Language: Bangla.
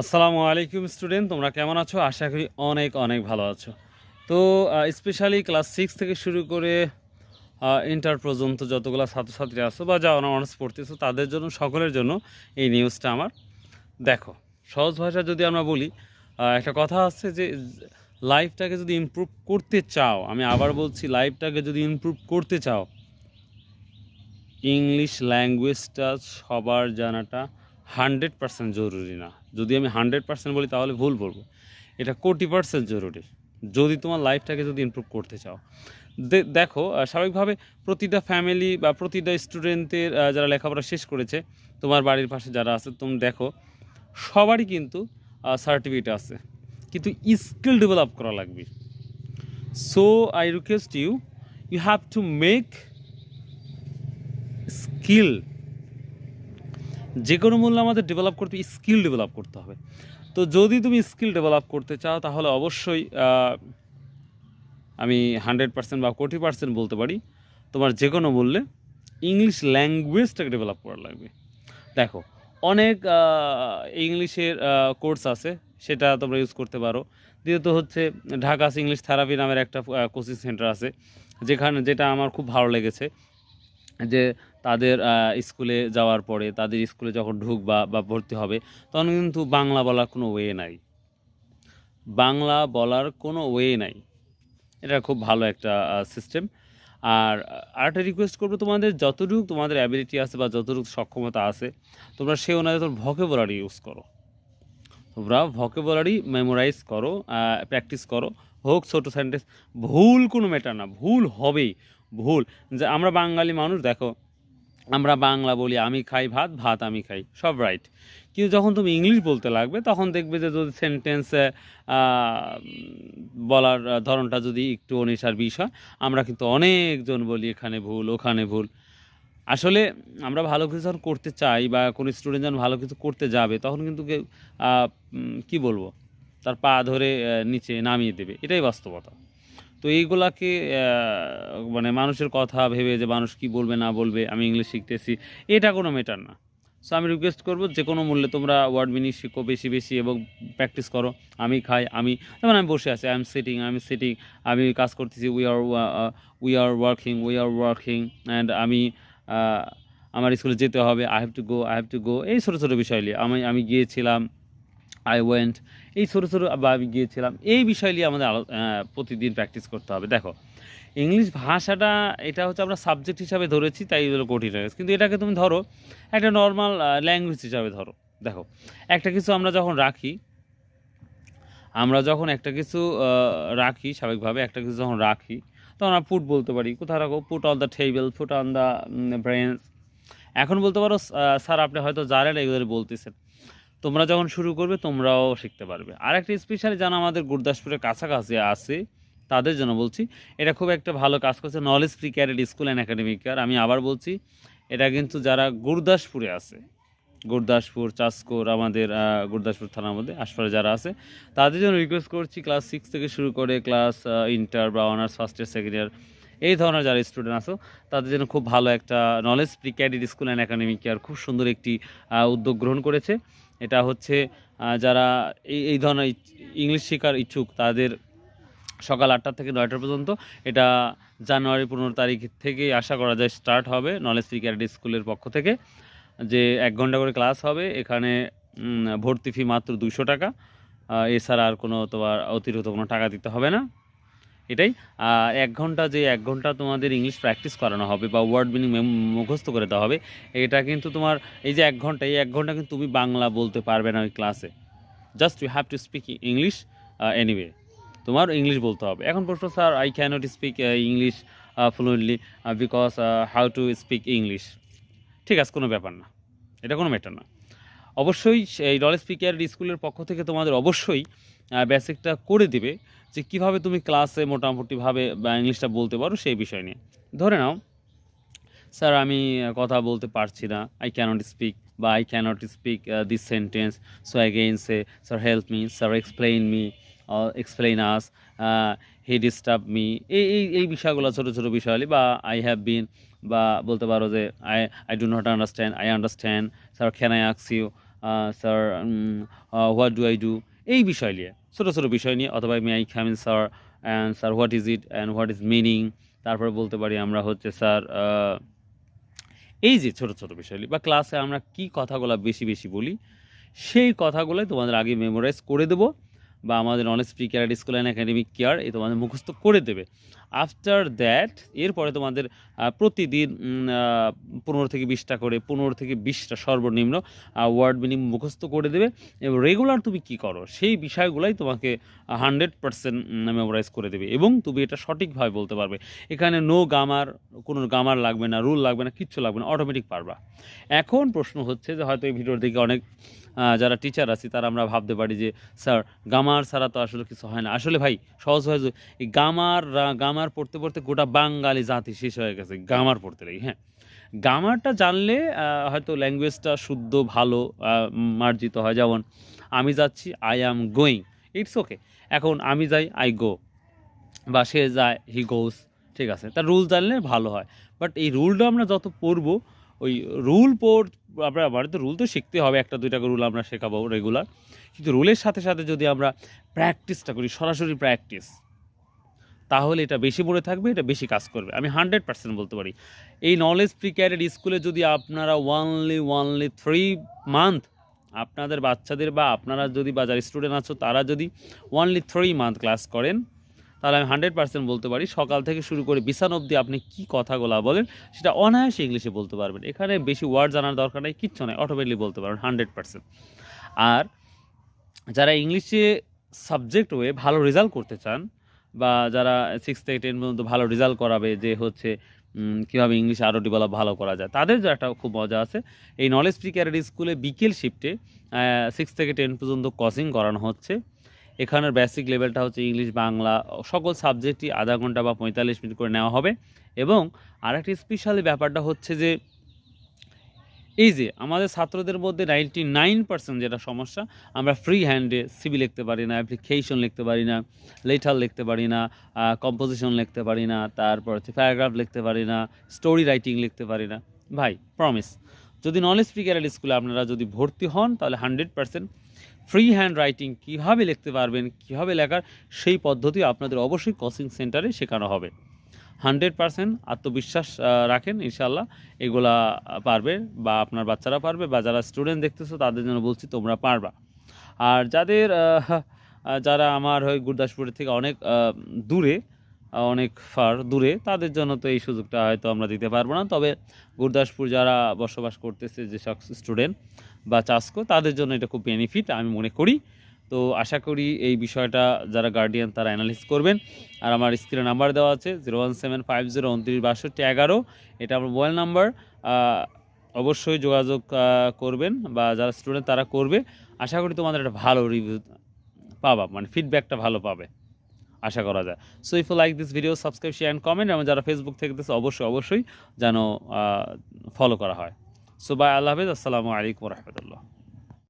আসসালামু আলাইকুম স্টুডেন্ট, তোমরা কেমন আছো? আশা করি অনেক অনেক ভালো আছো। তো স্পেশালি ক্লাস সিক্স থেকে শুরু করে ইন্টার পর্যন্ত যতগুলো ছাত্রছাত্রী আছো বা যারা অনার্স পড়তেছো, তাদের জন্য, সকলের জন্য এই নিউজটা আমার। দেখো, সহজ ভাষা যদি আমরা বলি একটা কথা আছে যে লাইফটাকে যদি ইমপ্রুভ করতে চাও, আমি আবার বলছি লাইফটাকে যদি ইমপ্রুভ করতে চাও ইংলিশ ল্যাঙ্গুয়েজটা সবার জানাটা হান্ড্রেড পার্সেন্ট জরুরি না। যদি আমি হান্ড্রেড পার্সেন্ট বলি, তাহলে ভুল বলব। এটা কোটি পার্সেন্ট জরুরি। যদি তোমার লাইফটাকে যদি ইমপ্রুভ করতে চাও। দেখো স্বাভাবিকভাবে প্রতিটা ফ্যামিলি বা প্রতিটা স্টুডেন্টের যারা লেখাপড়া শেষ করেছে, তোমার বাড়ির পাশে যারা আছে, তুমি দেখো, সবারই কিন্তু সার্টিফিকেট আছে। কিন্তু স্কিল ডেভেলপ করা লাগবে। So I request you you have to make skill যে কোনো মূল্যে আমাদের ডেভেলপ করতে স্কিল ডেভেলপ করতে হবে। তো যদি তুমি স্কিল ডেভেলপ করতে চাও, তাহলে অবশ্যই আমি হান্ড্রেড পার্সেন্ট বা কোটি পার্সেন্ট বলতে পারি, তোমার যে কোনো মূল্যে ইংলিশ ল্যাঙ্গুয়েজটাকে ডেভেলপ করা লাগবে। দেখো, অনেক ইংলিশের কোর্স আছে, সেটা তোমরা ইউজ করতে পারো। দ্বিতীয়ত হচ্ছে ঢাকা ইংলিশ থেরাপি নামের একটা কোচিং সেন্টার আছে, যেখানে, যেটা আমার খুব ভালো লেগেছে, যে তাদের স্কুলে যাওয়ার পরে তাদের স্কুলে যখন ঢুকবা বা ভর্তি হবে, তখন কিন্তু বাংলা বলার কোনো ওয়ে নাই। বাংলা বলার কোনো ওয়ে নাই। এটা খুব ভালো একটা সিস্টেম আর আরেকটা রিকোয়েস্ট করব তোমাদের, যতটুকু তোমাদের অ্যাবিলিটি আছে বা যতটুকু সক্ষমতা আছে, তোমরা সে অনুযায়ী তোমার ভকেবুলারি ইউজ করো। তোমরা ভকেবুলারি মেমোরাইজ করো প্র্যাকটিস করো। হোক ছোটো সেন্টেন্স ভুল কোনো ম্যাটার না, ভুল হবেই, ভুল। যে আমরা বাঙালি মানুষ, দেখো আমরা বাংলা বলি, আমি খাই ভাত ভাত আমি খাই, সব রাইট কিন্তু যখন তুমি ইংলিশ বলতে লাগবে, তখন দেখবে যে যদি সেন্টেন্স বলার ধরনটা যদি একটু অনিশার বিষয়, আমরা কিন্তু অনেকজন বলি এখানে ভুল, ওখানে ভুল। আসলে আমরা ভালো কিছু যখন করতে চাই বা কোনো স্টুডেন্ট যখন ভালো কিছু করতে যাবে, তখন কিন্তু কি বলব? তার পা ধরে নিচে নামিয়ে দেবে, এটাই বাস্তবতা। তো এইগুলাকে মানে মানুষের কথা ভেবে যে মানুষ কি বলবে, না বলবে, আমি ইংলিশ শিখতেছি, এটা কোনো ম্যাটার না। সো আমি রিকোয়েস্ট করব যে কোনো মূল্যে তোমরা ওয়ার্ড মিনিং শিখো বেশি বেশি এবং প্র্যাকটিস করো। আমি খাই, আমি, যেমন আমি বসে আছি I am sitting I am sitting আমি কাজ করতেছি we are we are working we are working and আমি আমার স্কুলে যেতে হবে I have to go I have to go এই ছোটো ছোটো বিষয় নিয়ে। আমি আমি গিয়েছিলাম আই ওয়েন্ট এই ছোটো ছোটো বা আমি গিয়েছিলাম। এই বিষয় নিয়ে আমাদের প্রতিদিন প্র্যাকটিস করতে হবে। দেখো ইংলিশ ভাষাটা, এটা হচ্ছে আমরা সাবজেক্ট হিসাবে ধরেছি, তাই হলো কঠিন হয়ে কিন্তু এটাকে তুমি ধরো, একটা নর্মাল ল্যাঙ্গুয়েজ হিসাবে ধরো। দেখো, একটা কিছু আমরা যখন রাখি, আমরা যখন একটা কিছু রাখি স্বাভাবিকভাবে, একটা কিছু যখন রাখি, তখন আমরা পুট বলতে পারি। কোথাও রাখো? Put on the table put on the bench এখন বলতে পারো স্যার আপনি হয়তো জানেন এগুলো বলতেছেন। তোমরা যখন শুরু করবে, তোমরাও শিখতে পারবে। আর একটা স্পেশালি যারা আমাদের গুরদাসপুরের কাছাকাছি আছে, তাদের জন্য বলছি, এটা খুব একটা ভালো কাজ করছে knowledge free cadet school and academic care আমি আবার বলছি, এটা কিন্তু যারা গুরদাসপুরে আছে, গুরদাসপুর চাষকোর আমাদের গুরদাসপুর থানার মধ্যে, আশপাশে যারা আছে, তাদের জন্য রিকোয়েস্ট করছি ক্লাস সিক্স থেকে শুরু করে ক্লাস ইন্টার বা honours first year second year এই ধরনের যারা স্টুডেন্ট আছো, তাদের জন্য খুব ভালো একটা knowledge pre cadet school and academic care খুব সুন্দর একটি উদ্যোগ গ্রহণ করেছে। এটা হচ্ছে যারা এই এই ধরনের ইংলিশ শেখার ইচ্ছুক, তাদের সকাল আটটা থেকে নয়টা পর্যন্ত এটা জানুয়ারি পনেরো তারিখ থেকে আশা করা যায় স্টার্ট হবে নলেজ প্রি ক্যাডেট স্কুলের পক্ষ থেকে। যে এক ঘণ্টা করে ক্লাস হবে, এখানে ভর্তি ফি মাত্র দুশো টাকা। এছাড়া আর কোনো তোমার অতিরিক্ত কোনো টাকা দিতে হবে না। এটাই। এক ঘণ্টা যে এক ঘণ্টা তোমাদের ইংলিশ প্র্যাকটিস করানো হবে বা ওয়ার্ড মিনিং মুখস্থ করে দেওয়া হবে, এটা কিন্তু তোমার এই যে এক ঘণ্টা, এই এক ঘণ্টা কিন্তু তুমি বাংলা বলতে পারবে না ওই ক্লাসে just you have to speak English anyway তোমার ইংলিশ বলতে হবে। এখন প্রশ্ন sir I cannot speak English fluently because how to speak English ঠিক আছে, কোনো ব্যাপার না। এটা কোনো ম্যাটার না। অবশ্যই এই নলেজ স্পিকার স্কুলের পক্ষ থেকে তোমাদের অবশ্যই বেসিকটা করে দিবে যে কীভাবে তুমি ক্লাসে মোটামুটিভাবে ইংলিশটা বলতে পারো সেই বিষয় নিয়ে। ধরে নাও, স্যার আমি কথা বলতে পারছি না আই ক্যানট স্পিক বা I cannot speak this sentence so again say sir help me sir explain me explain us he disturb me এই এই এই বিষয়গুলো ছোটো ছোটো বিষয় বা আই হ্যাভ বিন বা বলতে পারো যে I I do not understand I understand sir can I আক্স you sir what do I do এই বিষয় নিয়ে, ছোটো ছোটো বিষয় নিয়ে, অথবা may I come in sir and sir what is it and what is meaning তারপরে বলতে পারি আমরা হচ্ছে স্যার এই যে ছোটো ছোটো বিষয়গুলি বা ক্লাসে আমরা কি কথাগুলো বেশি বেশি বলি, সেই কথাগুলোই তোমাদের আগে মেমোরাইজ করে দেবো। বা আমাদের knowledge free care school and academic care এ তোমাদের মুখস্থ করে দেবে। আফটার দ্যাট এরপরে তোমাদের প্রতিদিন পনেরো থেকে বিশটা করে, পনেরো থেকে বিশটা সর্বনিম্ন ওয়ার্ড মিনিং মুখস্থ করে দেবে। এবং রেগুলার তুমি কি করো, সেই বিষয়গুলোই তোমাকে হান্ড্রেড পার্সেন্ট মেমোরাইজ করে দেবে। এবং তুমি এটা সঠিকভাবে বলতে পারবে। এখানে নো গামার কোনো গামার লাগবে না রুল লাগবে না, কিচ্ছু লাগবে না অটোমেটিক পারবা। এখন প্রশ্ন হচ্ছে যে হয়তো এই ভিডিওর দিকে অনেক যারা টিচার আছি, তারা আমরা ভাবতে পারি যে, স্যার, গামার ছাড়া তো আসলে কিছু হয় না। আসলে ভাই, সহজ হয়ে এই গামার গামার পড়তে পড়তে গোটা বাঙালি জাতি শেষ হয়ে গেছে, গামার পড়তে লাগি হ্যাঁ। গামারটা জানলে হয়তো ল্যাঙ্গুয়েজটা শুদ্ধ, ভালো মার্জিত হয়। যেমন, আমি যাচ্ছি I am going it's okay এখন, আমি যাই আই গো বা, সে যায় হি গোস ঠিক আছে। তার রুল জানলে ভালো হয়। বাট এই রুলটা আমরা যত পড়ব ওই রুল পড়, আমরা বাড়িতে রুল তো শিখতে হবে, একটা দুইটা রুল আমরা শেখাবো রেগুলার কিন্তু রুলের সাথে সাথে যদি আমরা প্র্যাকটিসটা করি, সরাসরি প্র্যাকটিস তাহলে এটা বেশি মনে থাকবে, এটা বেশি কাজ করবে। আমি হান্ড্রেড পার্সেন্ট বলতে পারি। এই নলেজ প্রি ক্যারিয়ার স্কুলে যদি আপনারা ওয়ানলি ওয়ানলি থ্রি মান্থ আপনাদের বাচ্চাদের বা আপনারা যদি বা যারা স্টুডেন্ট আছো, তারা যদি ওয়ানলি থ্রি মান্থ ক্লাস করেন তাহলে আমি হান্ড্রেড পার্সেন্ট বলতে পারি, সকাল থেকে শুরু করে বিছান অবধি আপনি কী কথাগুলো বলেন, সেটা অনায়াসে ইংলিশে বলতে পারবেন। এখানে বেশি ওয়ার্ড জানার দরকার নেই, কিচ্ছু নয় অটোমেটিকলি বলতে পারবেন, হান্ড্রেড পার্সেন্ট। আর যারা ইংলিশে সাবজেক্ট হয়ে ভালো রেজাল্ট করতে চান, বা যারা সিক্স থেকে টেন পর্যন্ত ভালো রেজাল্ট করাবে, যে হচ্ছে কীভাবে ইংলিশে আরও ডেভেলপ ভালো করা যায়, তাদের যে একটা খুব মজা আছে, এই নলেজ ফ্রি ক্যারিয়ার স্কুলে বিকেল শিফটে সিক্স থেকে টেন পর্যন্ত কোচিং করানো হচ্ছে। এখানের বেসিক লেভেলটা হচ্ছে ইংলিশ বাংলা, সকল সাবজেক্টই আধা ঘণ্টা বা পঁয়তাল্লিশ মিনিট করে নেওয়া হবে। এবং আরেকটি স্পেশালি ব্যাপারটা হচ্ছে যে, এই যে আমাদের ছাত্রদের মধ্যে নাইনটি নাইন পার্সেন্ট যেটা সমস্যা, আমরা ফ্রি হ্যান্ডে সিবি লিখতে পারি না অ্যাপ্লিকেশন লিখতে পারি না লেটার লিখতে পারি না কম্পোজিশন লিখতে পারি না, তারপর হচ্ছে প্যারাগ্রাফ লিখতে পারি না স্টোরি রাইটিং লিখতে পারি না। ভাই প্রমিস যদি নলেজ স্পিকারের স্কুলে আপনারা যদি ভর্তি হন, তাহলে hundred percent free handwriting কীভাবে লিখতে পারবেন, কীভাবে লেখার, সেই পদ্ধতি আপনাদের অবশ্যই কোচিং সেন্টারে শেখানো হবে। হান্ড্রেড পার্সেন্ট আত্মবিশ্বাস রাখেন ইনশাল্লাহ এগুলা পারবে বা আপনার বাচ্চারা পারবে বা যারা স্টুডেন্ট দেখতেছো, তাদের জন্য বলছি তোমরা পারবা। আর যাদের যারা আমার হয় গুরদাসপুরের থেকে অনেক দূরে অনেক ফার দূরে, তাদের জন্য তো এই সুযোগটা হয়তো আমরা দিতে পারব না। তবে গুরদাসপুর যারা বসবাস করতেছে যেসব স্টুডেন্ট বা চাষকো, তাদের জন্য এটা খুব বেনিফিট আমি মনে করি। তো আশা করি এই বিষয়টা যারা গার্ডিয়ান তারা অ্যানালিস করবেন। আর আমার স্ক্রিনে নাম্বার দেওয়া আছে zero one seven five zero উনত্রিশ বাষট্টি এগারো। এটা আমার মোবাইল নাম্বার অবশ্যই যোগাযোগ করবেন বা যারা স্টুডেন্ট তারা করবে। আশা করি তোমাদের একটা ভালো রিভিউ পাবা মানে ফিডব্যাকটা ভালো পাবে। আশা করা যায়। So if you like this video subscribe share and comment এবং যারা ফেসবুক থেকে দেখতেছে, অবশ্যই অবশ্যই যেন ফলো করা হয়। সো বাই আল্লাহ হাফিজ। আসসালামু আলাইকুম রহমতুল্লাহ।